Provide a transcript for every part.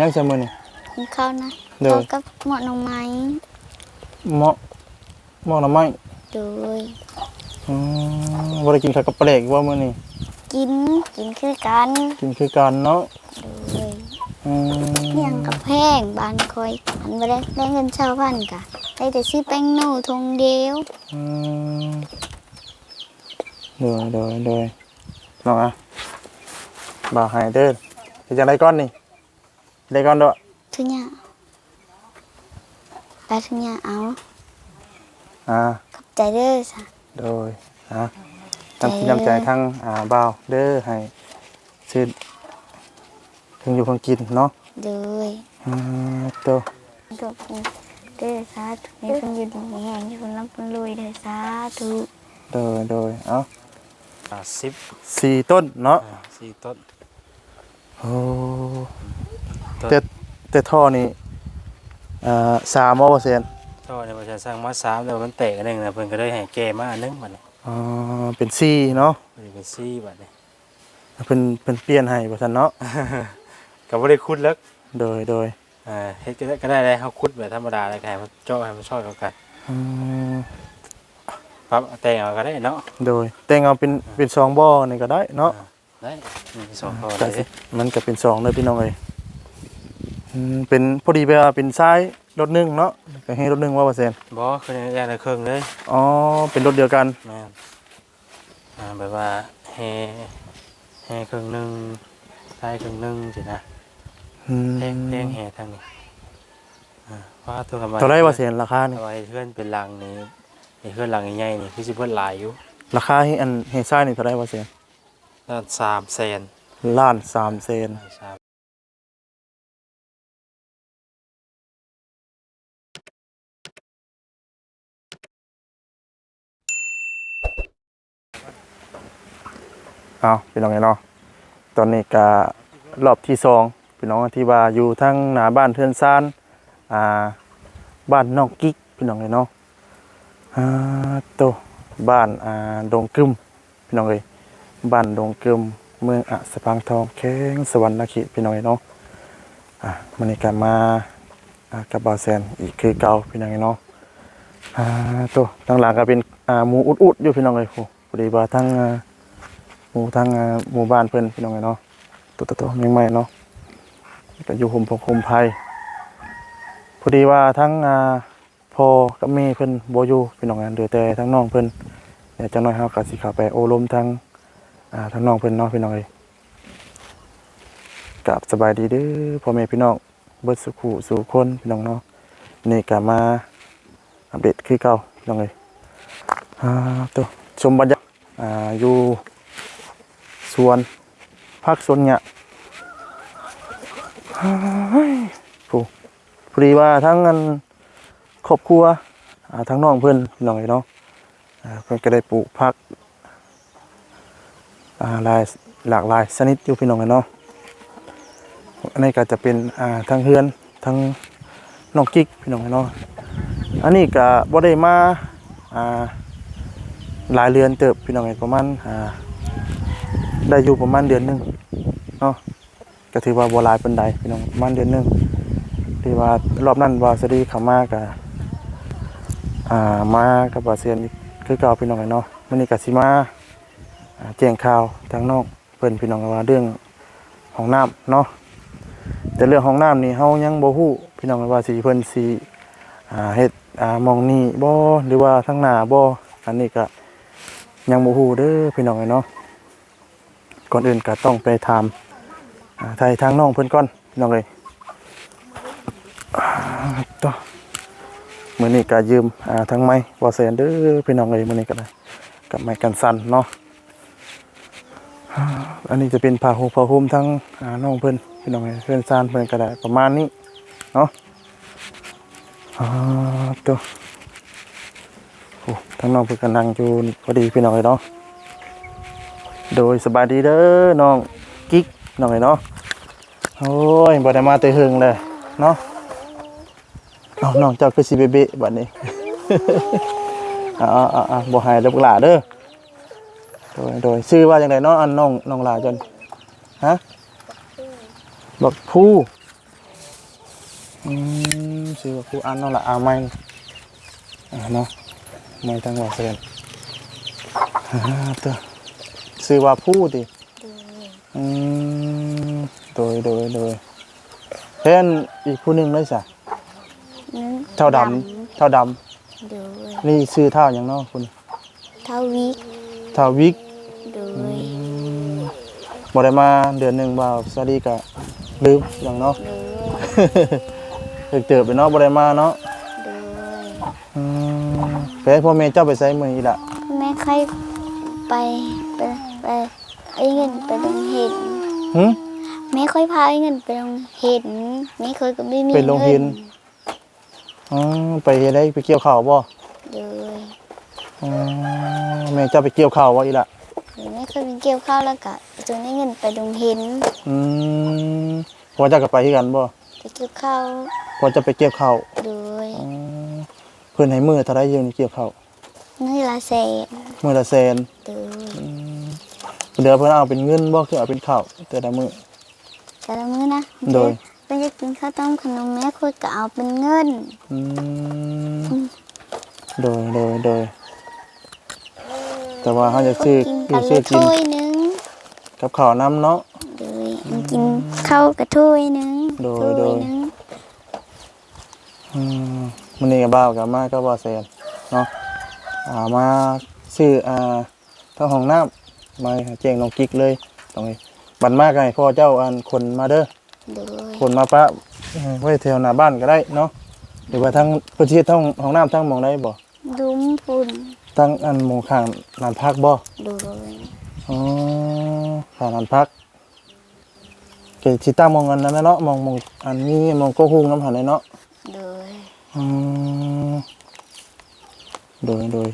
ยังจะมื้อนี่ กินข้าวนะเด้อข้าวกับหมอหน่อไม้เหมาะเหมาะหน่อไม้โดยอืมบ่ได้กินข้าวกับปลาแดกว่ามื้อนี้กินกินคือกันกินคือกันเนาะโดยอืมเพียงกับแพงบ้านคอยหันไปได้ได้เงินชาวพันกะได้แต่ซื้อแป้งโน่ทงเดียวอืมเด้อเด้อเด้อน้องอะบ่าวให้เด้อเป็นจังไดก่อนนี่ ได้ก่อนเด้อทุกอย่างได้ทุกอย่างเอาอ่าขอบใจเด้อสะ โดยนะทั้งที่นำใจทั้งอ่าบ่าวเด้อให้ซื้อถึงอยู่ของกินเนาะโดยอืมตัวทุกคนเด้อสาธุให้คนอยู่ดีมีแห่งที่คนรับคนรวยเด้อสาธุโดยโดยเอ้าอ่าสิบสี่ต้นเนาะอ่าสี่ต้นโอ้ต้น แต่แต่ท่อนี่อ่าสามเปอร์เซ็นต์ท่อเนี่ยมันจะสร้างมาสามแล้วมันแตกอันหนึงนะเพิ่นก็ได้ให้แก้มาอันหนึงบัดนี้อ๋อเป็นสี่เนาะมันจะเป็นสี่บัดนี้ เพิ่นเพิ่นเปลี่ยนให้ว่าซั่นเนาะก็บ่ได้ขุดเลิกโดยโดยอ่าเฮ็ดก็ได้ก็ได้เลยเฮาขุดแบบธรรมดาแล้วก็ให้มันเจาะให้มันซอยเข้ากันอืมปรับแต่งเอาก็ได้เนาะโดย แต่งเอาเป็นเป็นสองบ่อนี่ก็ได้เนาะได้มีสองข้อก็เลยสิมันก็เป็นสองเลยพี่น้องเอ้ย อืมเป็นพอดีไปว่าเป็นซ้ายรถหนึงเนาะก็ให้รถหนึงว่าเปอร์เซ็นต์บ่คืออย่างละครึ่งเลยอ๋อเป็นรถเดียวกันแม่นอ่าแบบว่าแห่แห่ครึ่งหนึงท้ายครึ่งหนึงสินะอืมแท่งแท่งแห่ทางนี้อ่าว่าตัวกันมาเท่าไรเปอร์เซ็นต์ราคานี่เอาไว้เพื่อนเป็นลังนี่ไอ้เพื่อนลังใหญ่ๆนี่คือสิเพิ่นหลายอยู่ราคาให้อันให้ซ้ายนี่เท่าไรเปอร์เซ็นต์ด้านสามแสนล้านสามเซน สาม เอาพี่น้องไงเนาะตอนนี้ก็รอบที่สองพี่น้องที่ว่าอยู่ทั้งหน้าบ้านเทือนซานอ่าบ้านนอกกิ๊กพี่น้องไงเนาะอ่าโตบ้านอ่าดงกึมพี่น้องเอ้ยบ้านดงกึมเมืองอะสะพังทองแข้งสวรรค์นคริพี่น้องไงเนาะอะมันนี้ก็มาอ่ากับบาวแซนอีกคือเก่าพี่น้องไงเนาะอ่าโตทางหลังก็เป็นอ่าหมูอุดๆอยู่พี่น้องเอ้ยโหพอดีว่าทั้งอ่า มู่ทางหมู่บ้านเพิ่อนพี่น้องไงเนาะตัวตัวตัวยังไม่เนาะก็อยู่ห่มพกห่มไผ่พอดีว่าทั้งพ่อกับแม่เพิ่อนบอยู่พี่น้องกันเหลือแต่ทั้งน้องเพิ่อนเดี๋ยวจังน้อยเฮาก็สิขาไปโอลมทั้งทั้งน้องเพิ่อนเนาะพี่น้องเอ้ยกับสบายดีเด้อพ่อแม่พี่น้องเบิดสุขุสู่คนพี่น้องเนาะนี่ก็มาอัปเดตคือเก่าพี่น้องเอ้ยอ่าตัวชมบรรยากาศอยู่ สวนพักสวนเนี่ยผู้พอดีว่าทั้งอันครอบครัวอ่ทั้งน้องเพื่อนพี่น้องเนาะเพื่อนก็ได้ปลูกพักหลายหลากหลายชนิดอยู่พี่น้องเนาะอันนี้ก็จะเป็นทั้งเฮือนทั้งน้องกิ๊กพี่น้องเนาะอันนี้ก็บ่ได้มาหลายเรือนเติบพี่น้องไอ้ประมาณ ได้อยู่ประมาณเดือนหนึงเนาะก็ถือว่าบัวลายเป็นใดพี่น้องประมาณเดือนหนึงที่ว่ารอบนั้นวาสดีเขามากับอ่ามากับบาเซียนคือเก่าพี่น้องเนาะมันนี้กับสิมาแจ้งข่าวทางนอกเพิ่นพี่น้องว่าเรื่องห้องน้ำเนาะแต่เรื่องห้องน้ำนี่เฮายังบ่ฮู้พี่น้องว่าสิเพิ่นสิอ่าเฮ็ดอ่ามองนี่บ่หรือว่าทางหน้าบ่อันนี้ก็ยังบ่ฮู้เด้อพี่น้องเนาะ ก่อนอื่นก็ต้องไปถามไทยทางน้องเพื่อนก่อนน้องเลยต่อมือนี้ก็ยืมอ่าทางไม้วอเซนเด้อพี่น้องเลยมือนี้ก็ได้กับไม้กันสันเนาะอันนี้จะเป็นผ้าห่มผ้าห่มทั้งอ่าน้องเพื่อนพี่น้องเลยเพื่อนซานเพื่อนก็ได้ประมาณนี้เนาะอ่าตัวโอ้ทั้งน้องเพื่อนก็นั่งอยู่พอดีพี่น้องเลยเนาะ โดยสบายดีเด้อน้องกิ๊กน้องไอ้เนาะโอ้ยบ่ได้มาแต่หึงเลยเนาะเอาน้องเจ้าคือสิเบเบะบัดนี้อ่าอ่าอ่าบ่หายเด้อพวกหลาเด้อโดยโดยชื่อว่าจังไดเนาะอันน้องน้องหลาจนฮะบักผู้อืมชื่อว่าผู้อันเนาะละอาไม่อ่าเนาะไม่ตั้งว่าเซนอ่าตัว ชื่อว่าผู้ดิโดยอืมโดยโดยโดยเพื่อนอีกผู้หนึ่งเลยจ้ะนึงเท่าดำเท่าดโดยำนี่ชื่อเท่าอย่างเนาะคุณเท่าวิกเท่าวิกโดยบ่ได้มาเดือนหนึ่งบ่าวสวัสดีกะลืมอย่างเนาะ โดยเติบเติบไปเนาะบ่ได้มาเนาะโดยอืมไปให้พ่อแม่เจ้าไปใส่มื้อนี้ล่ะแม่เคยไป ไปไปไอ้เงินไปลงเห็นหึแม่ค่อยพาไอ้เงินไปลงเห็นแม่เคยก็ไม่มีไปลงเห็นอ๋อไปเฮ็ดได้ไปเกี่ยวข้าวบ่โดยอ๋อแม่เจ้าไปเกี่ยวข้าวบ่อีล่ะแม่เคยไปเกี่ยวข้าวแล้วก็จนได้เงินไปลงเห็นอืมพ่อเจ้าก็ไปคือกันบ่ไปเกี่ยวข้าวพ่อเจะไปเกี่ยวข้าวโดยอ๋อเพิ่นให้มื้อเท่าใดอยู่นี่เกี่ยวข้าวนี่ละแสนมื้อละแสนโดย เดี๋ยวเพิ่นเอาเป็นเงินบ่คือเอาเป็นข้าวแต่ละมื้อ แต่ละมื้อนะโดย เพิ่นจะกินข้าวต้มขนมแม่คุยก็เอาเป็นเงิน อืมโดยโดยโดยแต่ว่าเขาจะซื้อกินอยู่กันซื้ละอกินถ้วยหนึงกับข้าวน้ำเนาะ โดยมันกินข้าวกระถ้วยหนึงโดยถ้วยโดยหนึงอืมมันนี่กับบ้าวกับมาก็บ่แซนเนาะอ่ามาซื้ออ่าเข้าห้องน้ำ มาแจ้งน้องกิ๊กเลยตรงนี้บันมากไงพ่อเจ้าอันคนมาเด้อโดยคนมาปะเอ่อไว้แถวหน้าบ้านก็ได้เนาะหรือว่าทั้งประเทศทั้งห้องน้ำทั้งหมองได้บ่ดุมพุ่นทั้งอันหมองข้างลานพักบ่โดยอ๋อข้างลานพักเกสิตั้งหมองอันนั้นนะเนาะหมองหมองอันนี้หมองโกหุงน้ำหันเลยเนาะโดยอืมโดยโดย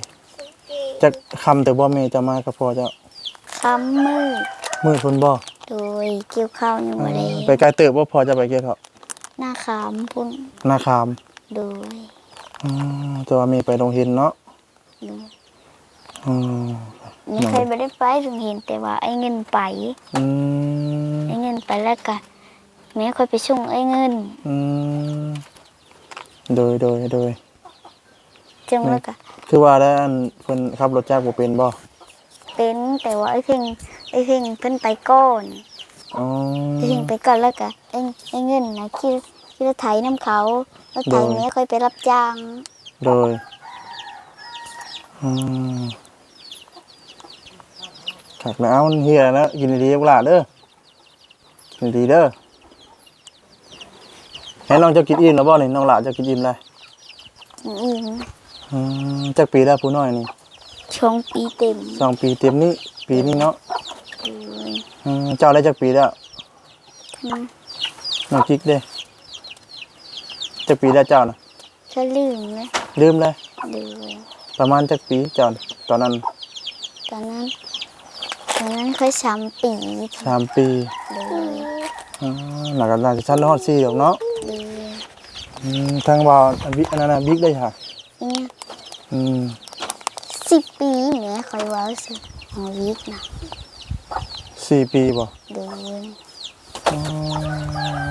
จะคำแต่บ่แม่จะมาก็พอเจะ คำมืดมือเพิ่นบ่โดยเกี่ยวข้าวยังบ่ได้ไปไกลเติบบ่พอจะไปเกี่ยวเขาหน้าขามพุ่นนาคามโดยอืมแต่ว่ามีไปโรงเรียนเนาะโดยอืมไม่เคยไม่ได้ไปถึงเห็นแต่ว่าไอ้เงินไปอืมไอ้เงินไปแล้วก็แม่ค่อยไปส่งไอ้เงินอืมโดยโดยโดยจังแล้วก็คือว่าแล้วอันเพิ่นขับรถจักรบ่เป็นบ่ เป็น แต่ว่าไอ้เพ่งไอ้เพ่งเพิ่นไปก่อนอ๋อไอ้เพ่งไปก่อนแล้วก็ไอ้ไอ้เงินนะคิดคิดว่าไถน้ำเขาแล้วไถแม่ค่อยไปรับจ้างโดยอืมขักแล้วมันเฮียแล้วกินดีๆพวกหลานเด้อกินดีเด้อให้น้องเจะกินอิ่มแล้วบ่นี่น้องหลานจะกินอิ่มเลยอีกอืมจักปีแล้วผู้น้อยนี่ ช่วงปีเต็มสองปีเต็มนี้ปีนี้เนาะเลยอืมเจ้าได้จักปีแล้วทั้งน้องกิ๊กเด้จักปีแล้วเจ้านะถ้าลืมนะลืมเลย เลยประมาณจักปีเจ้าน่ะตอนนั้นตอนนั้น ตอนนั้นค่อยสามปีสามปีเลยอืมหลักกันน่าจะชั้นฮอดสี่ดอกเนาะเลยอืมทางว่าอันวิอันนั้นน่ะบิ๊กได้ค่ะ เนี่ยอืม สิบปีแม่ค่อยเว่าสิหอวิกนะสี่ปีบ่เลยอืม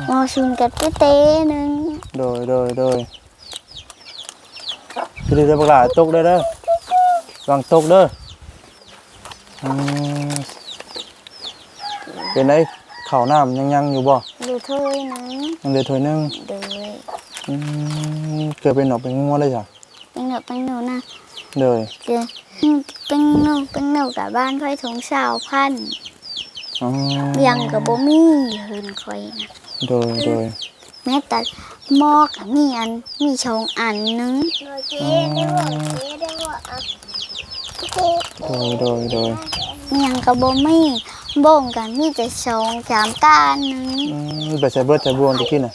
มอชุนกับเต้เต้หนึ่งโดยโดยโดยคือได้ประกาศตกได้อเด้อวางตกเด้ออืมเป็นไงข้าวน้ำยังยังอยู่บ่ดูถ้วยหนึงยังเหลือถ้วยหนึงเลยอืมเกิดเป็นหนอกเป็นงัวเลยจ้ะเป็นหนูเป็นหนูนะ เลยเกิดเป็นหนูเป็นหนูกับบ้านค่อยทงสาวพันธุ์อ๋อยังกับบ่มีหืนค่อยนะโดยโดยแม้แต่หม้อกับมีอันมีชองอันหนึงโดยโดยโดยยังกับบ่มีบ่งกันมีแต่ชองสามตาอันหนึงอืมไปใส่เบิดใส่บวงตะกี้น่ะ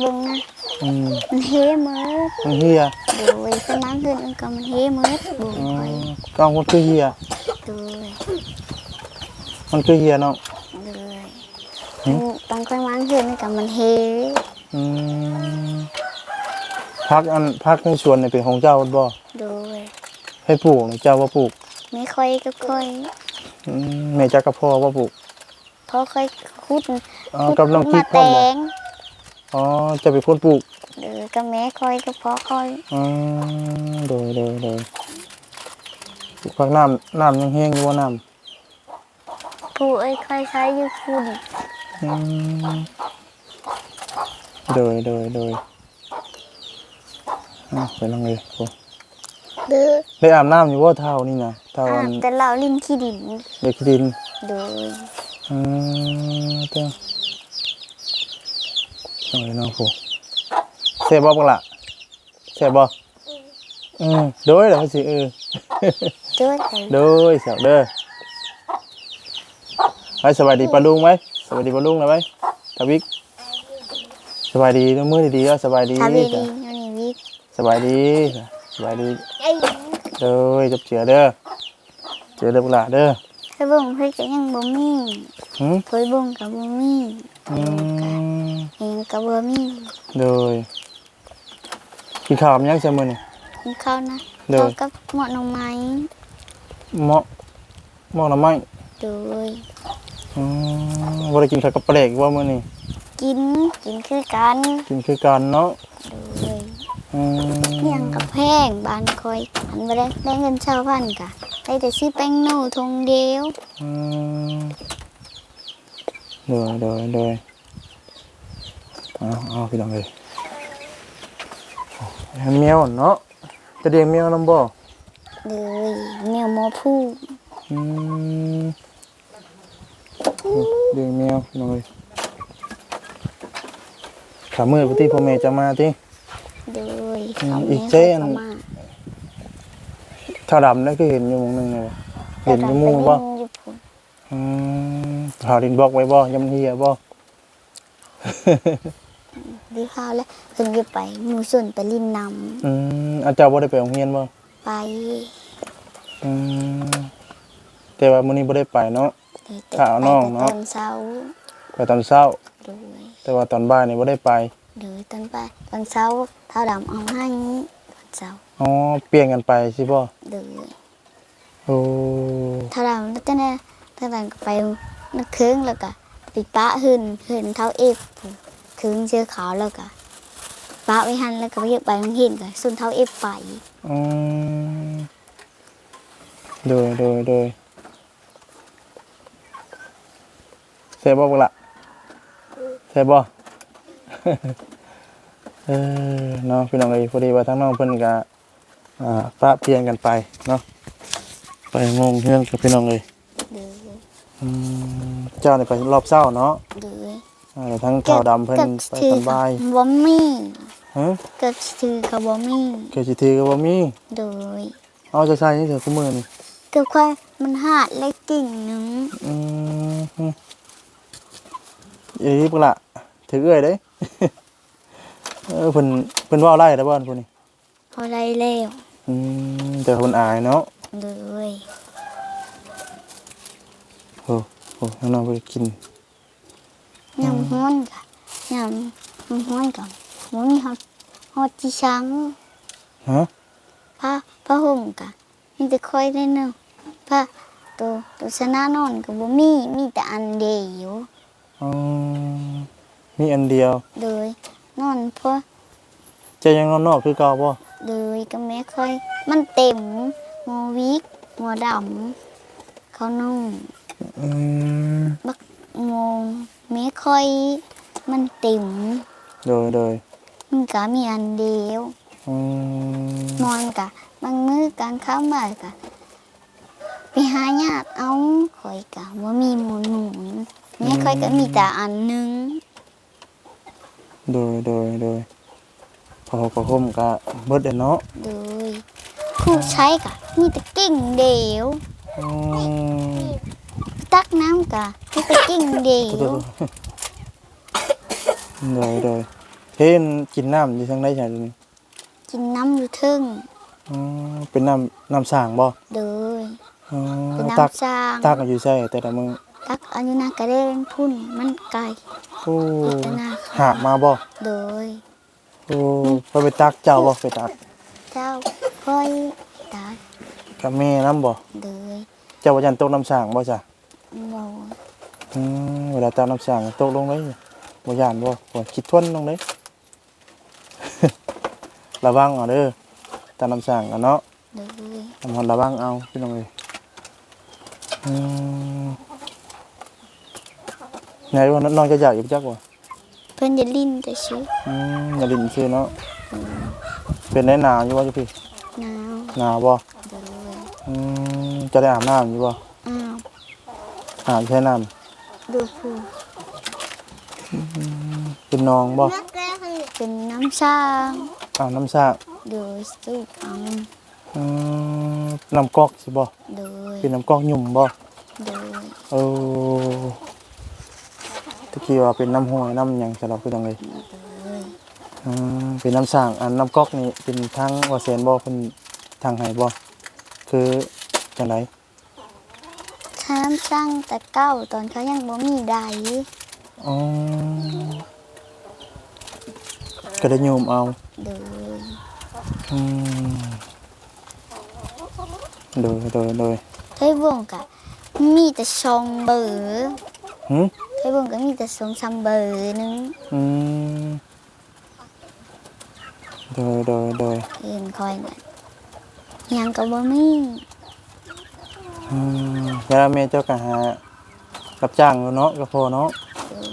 เบิ่งนะอืมมันเฮมือมันเฮีย โดยสมานขึ้นมันก็มันเฮมือบ่งอืค่อยมก็มันคือเฮียโดยมันคือเฮียเนาะเลยหืมบางคนมันขึ้นมันก็มันเฮอืมพักอันพักในสวนนี่เป็นของเจ้าบ่โดยให้ปลูกนี่เจ้าว่าปลูกไม่ค่อยก็ค่อยอืมแม่จักกับพ่อว่าปลูกเพราะค่อยคุดเอากับน้องกิ๊กมาพ่อแตบ่ง อ๋อจะเป็นคนปลูกหรือก็แม่คอยก็พ่อคอยอืมโดยโดยโดยปลูกผักน้ำน้ำยังแห้งอยู่ว่าน้ผู้เอ้ยคอยใช้อยู่คุณำอืมโดยโดยโดยอะไปลองเลยโอ้เด้อได้อาบน้ำอยู่ว่าเท่านี่นะเท่าอาอับนแต่เราลิ้นขี้ดินเด็กดิน โดย อืมเต้ง ต้องเลยน้องผู้เสียบบ่บังละเสียบบ่อืมโดยเดี๋ยวสิเออโด้วยกันโดยเสียบเด้อไปสบายดีปลาลุงไหมสบายดีปลาลุงเลยไหมทวิกสบายดีน้องมือดีๆแล้วสบายดีทำดีจ้ะดีๆนี่วิกสบายดีสบายดีเอ้ยเด้อจับเจือเด้อเจือเด้อบักละเด้อเคยบ่งเพิ่นก็ยังบ่มีหืมเคยบ่งก็บ่มีอืม เองก็บ่มีโดยกินข้าวกับหยังใช่มื้อนี่กินข้าวนะโดยข้าวกับหมอหน่อไม้เหมาะเหมาะหน่อไม้โดยอืมบ่ได้กินข้าวกับปลาแดกว่ามื้อนี้กินกินคือกัน กินคือกันเนาะโดยอืมเพียงกับแพงบ้านคอยอันบ่ได้ได้เงินชาวบ้านกะได้แต่ซื้อแป้งโน่ทงเดียวอืมโดยโดยโดย เอาเอาพี่น้องเอ้ยให้แมวเนาะจะเลี้ยงแมวนำบ่เลยแมวหมอผู้อืมเลี้ยงแมวพี่น้องเอ้ยขามือปกติพ่อแม่จะมาติโดยอืมเขาอีแม่กเจ้อันเขามาถ้าดำนั่นคือเห็นอยู่หมองหนึงเลยเห็นอยู่หมู่แต่บ่ก็ไปอยู่พุ่นอืมข่าวดินบอกไว้บ่ยำเฮียบ่ ดีข้าวแล้วเพิ่นจะไปหมู่ส่วนไปลินนอืมอาจารย์บ่ได้ไปโรงเรียนบ่ำไปอืมแต่ว่ามื้อนี้บ่ได้ไปเนาะ แต่ข้าวน้องเนาะ ไปแต่ตอนเช้าไปตอนเช้า โดยแต่ว่าตอนบ่ายนี่บ่ได้ไป โดยตอนไปตอนเช้าเท่าดำเอาให้ตอนเช้าอ๋อ เปลี่ยนกันไปสิบ่โดยโอ้เท่าดำแล้วแต่เนี่ยเท่าดำก็ไปนักเครื่องแล้วก็ไปปะหืนหืนเท้าเอฟ พุ่นเครื่องเสื้อขาวแล้วก็ปะไว้หันแล้วก็ไปเก็บใบมันเห็นก็ส่วนเท้าเอฟไปอืมโดยโดยโดยเสร็จบ่บักละเสร็จบ่เออเนาะพี่น้องเอ้ยพอดีว่าทั้งน้องเพิ่นก็อ่าปะเปลี่ยนกันไปเนาะไปงงเรื่องกับพี่น้องเลยโดยอืมเจ้านี่ไปรอบเช้าเนาะโดยอ่า แล้วทั้งขาวดำเพิ่นไปตอนบ่ายบ่มีฮะเกิดถือกับบ่มีเกิดสิถือก็บ่มีโดยเอาจะใส่นี่เถอะคุมื้อนี่เกิดควายมันหาดเล็กกิ่งหนึ่งอืมฮึอีพวกละถือเอ้อยเด้เออเพิ่นเพิ่นเว้าไล่ได้บ่อันพุ่นนี่พอได้แล้วอืมแต่เพิ่นอายเนาะโดยโอ้โหน้องๆไปกิน ยำฮ้อนกะยำมันฮ้อนกับมันมีฮอตฮอตจีช้างฮะผ้าผ้าห่มกะมีแต่ค่อยได้เนึงผ้าตัวตัวชนะนอนกับบ่มีมีแต่อันเดียวอืมมีอันเดียวโดยนอนเพราะเจะยังนอนนอกคือเก่าบ่โดยก็แม่ค่อย มันเต็มหมอวิกหมอดำเขานุ่งอืมบักโมง แม่ค่อยมันเต็มโดยโดยมันก็มีอันเดียวอืมนอนกะบางมื้อการเข้ามากะไปหาญาติเอาข่อยกะว่ามีหมูหนุนแม่ค่อยก็มีแต่อันหนึงโดยโดยโดยพอก็คมก็เบิดเด้อเนาะโดยผู้ใช้กะมีแต่กิ่งเดียวอืม ตักน้ำกะมีแต่กิ่งเดียวโดยโดยเทนกินน้ำอยู่ทางใดใช่ตรงนี้กินน้ำอยู่ทึ่งอ๋อเป็นน้ำน้ำสร้างบ่โดยอ๋อเป็นตักน้ำจางตักอยู่ใช่แต่ละมือตักอันนี้นากระเด้งพุ่นมันไก่โอ้พิจารณาหาบมาบ่โดยโอ้พอไปตักเจ้าบ่ไปตัก เจ้าค่อยตักกับแม่น้ำบ่โดยเจ้าว่าจันตกน้ำสร้างบ่จ้ะ บอกอืมเวลาตักน้ำสร้างตกลงเลยบ่ย่านบ่บ่คิดทวนลงเด้ระวังเอาเด้อตามคำสั่งอะเนาะโดยทำหอนระวังเอาพี่น้องเอ้ยอืมไงว่าน้องจะอยากอยู่จักบ่เพิ่นจะลิ้นแต่ชื่ออืมอย่าลิ้นชื่อเนาะเป็นได้หนาวอยู่บ่จุพี่หนาวหนาวบ่โดยอืมจะได้อาบน้ำอยู่บ่ อ้าวอาบใช้น้ำดูผู้เป็นน้องบ่เป็นน้ำช่างอาบน้ำสระโดยสูบเอาอืมน้ำก๊อกสิบ่โดยเป็นน้ำก๊อกหยุ่มบ่โดยเออตะกี้ว่าเป็นน้ำห้วยน้ำหยังสำหรับพี่น้องเลยโดยอืมเป็นน้ำสร้างอันน้ำก๊อกนี่เป็นทางว่าแสนบ่เพิ่นทางให้บ่คือจังได น้ำช่างแต่เก้าตอนเขายังบ่มีใดอ๋อก็ได้โยมเอาโดยอืมโดยโดยโดยเทยวงกะมีแต่ชองเบอร์หึเทยวงก็มีแต่สองสามเบอร์หนึงอืมโดยโดยโดยเห็นคอยน่ะยังก็บ่มีอืม ยาแม่เจ้าก็หารับจ้างอยู่เนาะก็พอเนาะโดย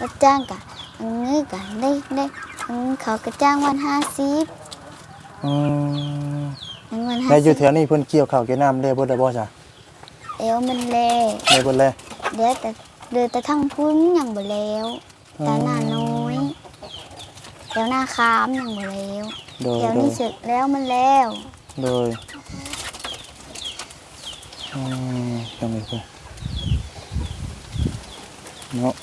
รับจ้างกะอันนี้กะได้ได้อันเขาก็จ้างวันห้าสิบอืมอันวันห้าในอสิยู่บแถวนี้เพิ่นเกี่ยวข้าวเกี่ยวน้ำได้บ่ได้บ่จ้ะเอวมันแลได้เบิดแล้วเดี๋ยวแต่เดือแต่ทั้งพุ่นยังบ่แล้วแต่หน้าน้อยแถวหน้าคามยังบ่แล้วโดยแถวโดนี้ยเสร็จแล้วมันแล้วโดย อืมจังได๋พุ่นเนาะ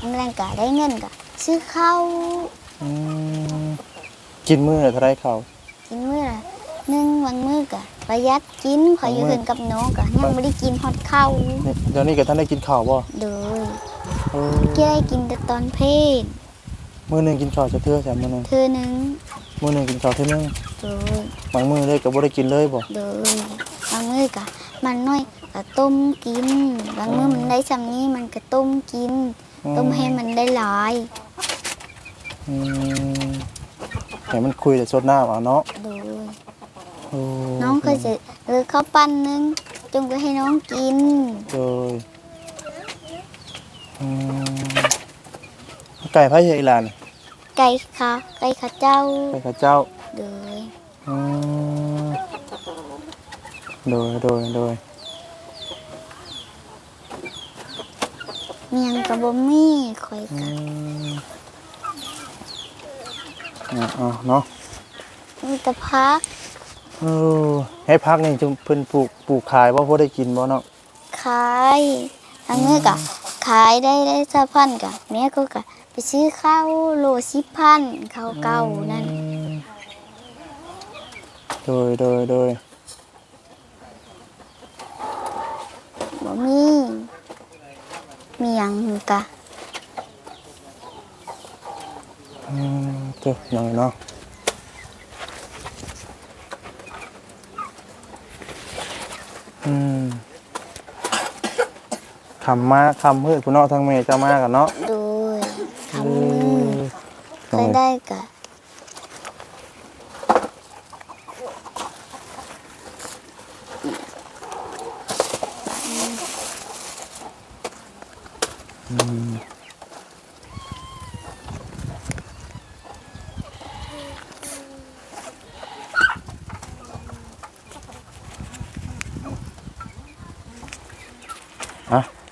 อันแรงกะได้เงินกะซื้อข้าวอืมกินมื้อละเท่าไรข้าวกินมื้อละหนึ่งวันมื้อกะประหยัดกินขอยอยู่บางมื้อเพิ่นกับน้องกะยังบ่ได้กินฮอดข้าวนี่เดี๋ยวนี้ก็ท่านได้กินข้าวบ่เด้อเออแกได้กินแต่ตอนเพลมื้อหนึงกินข้าวจักเทื่อจ้ะมื้อหนึงเธอหนึงมื้อหนึงกินข้าวเทื่อนึง เด้อบางมื้อเลยก็บ่ได้กินเลยบ่เด้อบางมื้อกะมันน้อยกะต้มกิน บางมื้อมันได้ซำนี้มันก็ต้มกิน ต้มให้มันได้หลายอืมให้มันคุยแต่สดน้ำเอาเนาะเด้อโอ้น้องเคยจะเออข้าวปั้นนึงจงไปให้น้องกิน โดยอืมไก่พระเยอีหลานไก่ค่ะไก่ข้าเจ้าไก่ข้าเจ้า เด้ออืมโดยโดยโดยเมียงกับบ่มีข่อยอืกะมอ่าเอาเนาะมีแต่พักเออให้พักนี่จึงเพิ่นปลูกปลูกขายบ่พอได้กินบ่เนาะขายทางนี้กะขายได้ได้สะพันกะแม่ก็กะไปซื้อข้าวโลสิบพันข้าวเก่านั่น อืม โดยโดยโดยบ่มีเมียงกะอืมเจ้าหน่อยเนาะอืมคำมาคำมืดคุณเนาะทั้งเมย์เจ้ามากันเนาะโดยทำมือเคยได้กะ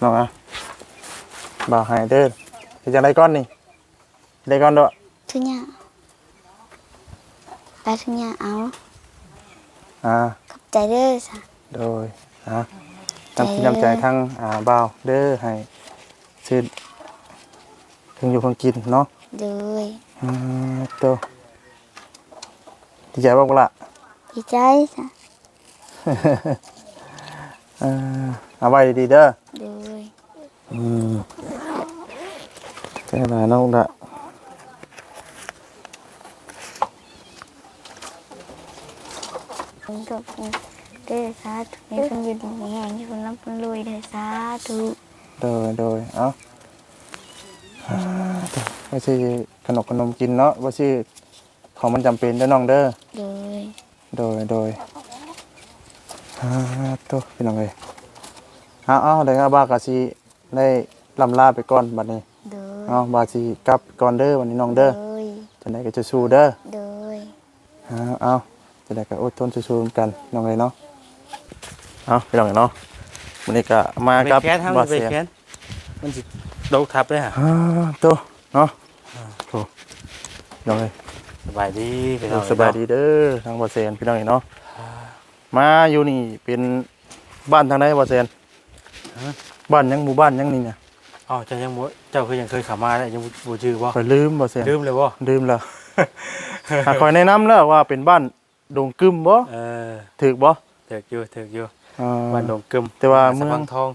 น้องอะบ่าวหายเด้อเป็นจังไดก้อนนี่ได้ก้อนเด้อทุกอย่างได้ทุกอย่างเอาอ่าขอบใจเด้อสะโดยอะนำที่นำใจทั้งอ่าบ่าวเด้อให้ซื้อถึงอยู่คงกินเนาะโดยอืมโตดีใจบ้างปะล่ะดีใจสะเออเอาไว้ดีๆเด้อ โดยอืมแค่ไหนน้องละผมกับเด้อสาธุมีคนอยู่ดีมีแห่งที่คนรับคนรวยเด้อสาธุอโดยโดยเอ้าอ่าว่าสิขนมขนมกินเนาะว่าสิของมันจำเป็นเด้อน้องเด้อโดยโดยโดยอ่าตัวพี่น้องเอ้ย เอาเอาเดี๋ยวอาบากะสิได้ลำลาไปก่อนบัดนี้โดยเอาบาสิกลับก่อนเด้อวันนี้น้องเด้อโดยจะได้ก็จะสู้เด้อโดยเอาเอาจะได้ก็อดทนสู้ๆกันน้องเอ้ยเนาะเอาพี่น้องเอ้ยเนาะวันนี้ก็มาไปกับแค้นทั้งบาไปเสียแค้นมันสิโดกทับเลยฮะอ่าตัวเนาะโถน้องเอ้ยสบายดีพี่น้องสบายดีเด้อทางบาเซนพี่น้องเอ้ยเนาะมาอยู่นี่เป็นบ้านทางไหนบาเซน บ้านยังหมู่บ้านยังนี่เนี่ยอ๋อเจ้ายังบ่เจ้าคือยังเคยเขับมาได้ยังบ่บ่ชื่อบ่คอยลืมบาเซนลืมเลยบ่ลืมแล้วหาคอยแนะนำแล้วว่าเป็นบ้านดงกึมบ่เออถูกบ่ถึกอยู่ถึกอยู่อ่าบ้านดงกึมแต่ว่าสะเมืองพังทอง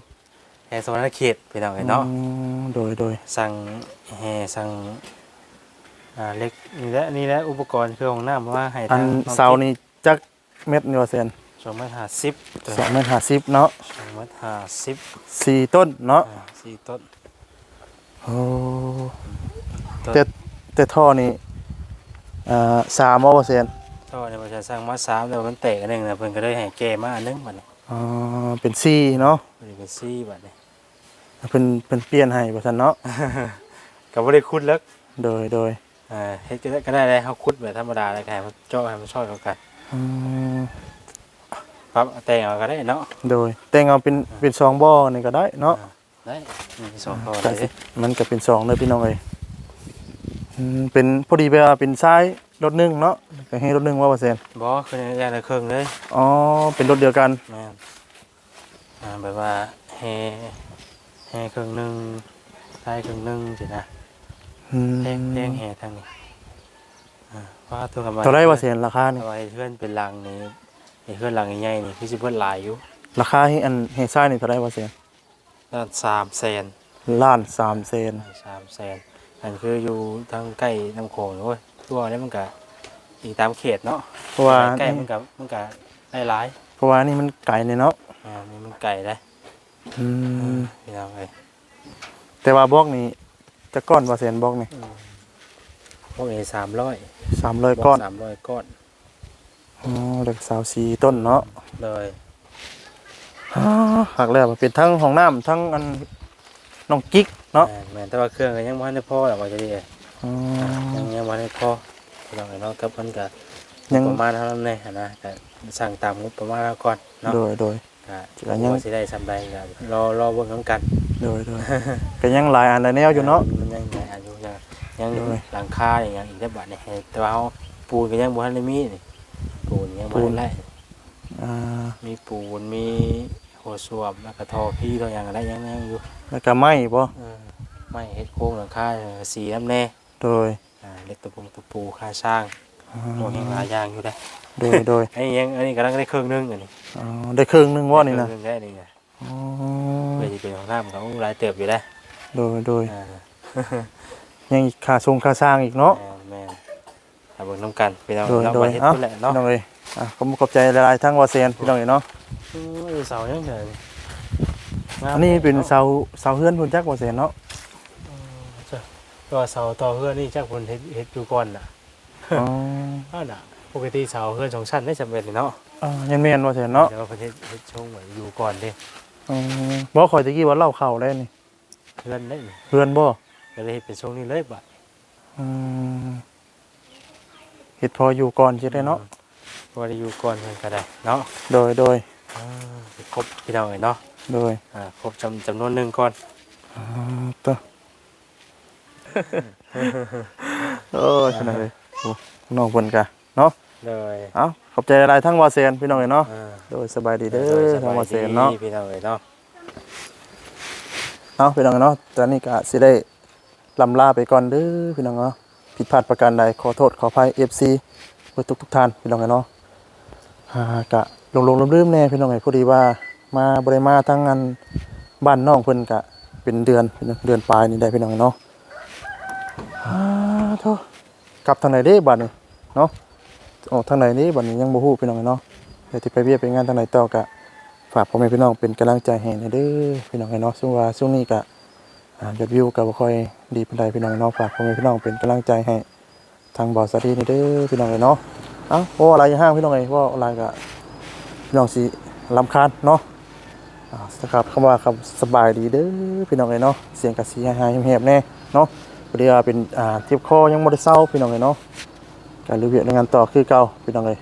แห่สวรรณเขตพี่น้องเอ้ยเนาะอืมโดยโดยสั่งแห่สั่งอ่าเล็กนี่แหละนี่แหละอุปกรณ์เครื่องของน้ำว่าให้อันทางเสานี่จักเม็ดนี่บาเซน สองเมตรห้าสิบตัวสองเม็ดห้าสิบเนาะสองเมตรห้าสิบสี่ต้นเนาะอ่าสี่ต้นโอ้ต้นแต่แต่ท่อนี่อ่าสามบ่บาเซนท่อเนี่ยมันจะสร้างมาสามแต่ว่ามันแตกอันหนึงนะเพิ่นก็เลยให้แก้มาอันหนึงบัดนี้อ่าเป็นสี่เนาะมันเป็นสี่บัดนี้เพิ่นเพิ่นเปลี่ยนให้บ่ซั่นเนาะก็บ่ได้ขุดเลิกโดยโดยอ่าเฮ็ดก็ได้ก็ได้เลยเฮาขุดแบบธรรมดาแล้วก็ให้มันเจาะให้มันซอยเข้ากันอืม ปรับแต่งเอาก็ได้เนาะโดย แต่งเอาเป็นเป็นสองบ่อนี่ก็ได้เนาะได้มีสองท่อก็เลยสิมันก็เป็นสองเลยพี่น้องเอ้ยอืมเป็นพอดีเวลาเป็นซ้ายรถหนึงเนาะก็ให้รถหนึงว่าเปอร์เซ็นต์บ่คือในอย่างละครึ่งเลยอ๋อเป็นรถเดียวกันแม่นอ่าแบบว่าแห่แห่ครึ่งหนึงท้ายครึ่งหนึงสินะอืมแพงแพงแห่ทางนี้อ่าว่าตัวกับเท่าไรเปอร์เซ็นต์ราคานี่ เอาไว้เพื่อนเป็นลังนี่ ไอ้เพื่อนลังใหญ่ๆนี่คือสิเพิ่นหลายอยู่ราคาให้อันให้ซ้ายนี่เท่าไรเปอร์เซ็นต์ด้านสามแสนล้านสามเซนสามแสนอันคืออยู่ทางใกล้น้ำโขงโอ้ยตัวนี้มันก็อีกตามเขตเนาะเพราะว่าใกล้มันก็มันก็ได้หลายเพราะว่านี่มันไกลเนี่ยเนาะอ่านี่มันไก่ได้อืมพี่น้องเอ้ยแต่ว่าบล็อกนี่จะก้อนเปอร์เซ็นต์บล็อกนี่พวกนี้สามร้อยสามร้อยก้อนสามร้อยก้อน อ๋อเด็กสาวสีต้นเนาะเลยอ๋อหักแล้วมันเป็นทั้งห้องน้ำทั้งอันน้องกิ๊กเนาะแม่นแม่นแต่ว่าเครื่องก็ยังบ่ทันได้พอหรอกว่าจะดีอ๋อ ยังยังบ่ทันได้พอพี่น้องเอ้ยเนาะกับมันก็ยังประมาณเท่านั้นเลยหั้นนะแต่สั่งตามงบประมาณแล้วก่อนเนาะโดยโดย ก็ก็ยังว่าสิได้สำใดก็รอรอเบิ่งนํกันโดยโดยก็ยังหลายอันหลายแนวอยู่เนาะ มันยังยังอายุยังยังโดย หลังคาอย่างเงี้ยอีกได้บัดนี่แต่ว่าเฮาปูนก็ยังบ่ทันได้มีนี่ ปูนยังบ่ทันได้อ่ามีปูนมีหัวสวมแล้วก็ท่อพี่ตัวอย่างอะไรยังยังอยู่แล้วก็ไม้บ่เออไม่เฮ็ดโค้งหลังคาเออสีน้ำแน่โดยอ่าเล็กตะปูตะปูค่าสร้างอ่าโมยังหลายอย่างอยู่ได้โดยโดยอันนี้ยังอันนี้กำลังได้เครื่องนึงอันนี้อ๋อได้ครึ่งหนึงว่านี่นะเครื่องได้นี่นะอ๋อเพื่อจะเป็นของน้ำเขาหลายเติบอยู่ได้โดยโดยอ่ายังอีกค่าทรงค่าสร้างอีกเนาะแม่นแม่น เอาเบิ่งน้ำกันพี่น้องโดยเราโดไปยเฮ็ดเอ้าพุ่นแหละพี่เนาะน้องเอ้ยอะขอบคุณขอบใจหลายๆทั้งวาเซนพี่น้องเอ้ยเนาะอืมเสายังไงอันนี้เป็นเสาเสาเฮือนพุ่นจักวาเซนเนาะก็เสาต่อเพื่อนนี่จักคนเฮ็ดเฮ็ดอยู่ก่อนน่ะอ๋ออ้าวน่ะปกติเสาเพื่อนสองชั้นได้สำเร็จนี่เนาะอ่ายังแม่นวาเซนเนาะเดี๋ยวเพิ่นเฮ็ดเฮ็ดช่วงไว้อยู่ก่อนเด้อ๋อบ่ข่อยตะกี้ว่าเล่าเข้าได้นี่เพื่อนได้นี่เฮือนบ่ก็เลยเฮ็ดเป็นช่วงนี้เลยบัดอืม เฮ็ดพออยู่ก่อนสิได้เนาะพอได้อยู่ก่อนเพิ่นก็ได้เนาะโดยโดยอ่าครบพี่น้องเอ้ยเนาะโดยอ่าครบจำจำนวนหนึงก่อนอ่าตัวโอ้ยขนาดเลยโอ้น้องเพิ่นกะเนาะเลยเอ้าขอบใจหลายๆทั้งวาเซนพี่น้องเอ้ยเนาะอ่าโดยสบายดีเด้โดยอสทั้งบายวาเซนเนาะดีพี่น้องเอ้ยเนาะ เอาพี่น้องเนาะตอนนี้ก็สิได้ลำลาไปก่อนเด้อพี่น้องเนาะ ผิดพลาดประการใดขอโทษขออภัย FC เพื่อทุกทุกท่านพี่น้องเนาะอ่ากะลงลงลืมๆแน่พี่น้องไอ้พอดีว่ามาบริมาทั้งงานบ้านน้องเพิ่นกะเป็นเดือนเดือนปลายนี่ได้พี่น้องเนาะอ่าโทษกลับทางไหนเด้บัดนี้เนาะออกทางไหนนี้บัดนี้ยังบ่ฮู้พี่น้องเนาะเดี๋ยวที่ไปเวียกไปงานทางไหนต่อกะฝากพ่อแม่พี่น้องเป็นกำลังใจให้หน่ยเด้อพี่น้องเอ้ยเนาะซึ่งว่าช่วงนี้ก็อ่า ยอดวิวก็บ่ค่อยดีปานใดพี่น้องเนาะฝากพ่อแม่พี่น้องเป็นกำลังใจให้ทางบ่าวสาธีนี่เด้อพี่น้องเอ้ยเนาะเอ้าโอ้อะไรห้างพี่น้องเอ้ยว่าอะไรก็พี่น้องสิรำคาญเนาะอ่าสครับคำว่าคำสบายดีเด้อพี่น้องเอ้ยเนาะเสียงกระสีหายแหบแน่เนาะพอดีว่าเป็นอ่าเจ็บคอยังบ่ได้เศร้าพี่น้องเอ้ยเนาะการรีวิวในงานต่อคือเก่าพี่น้องเอ้ย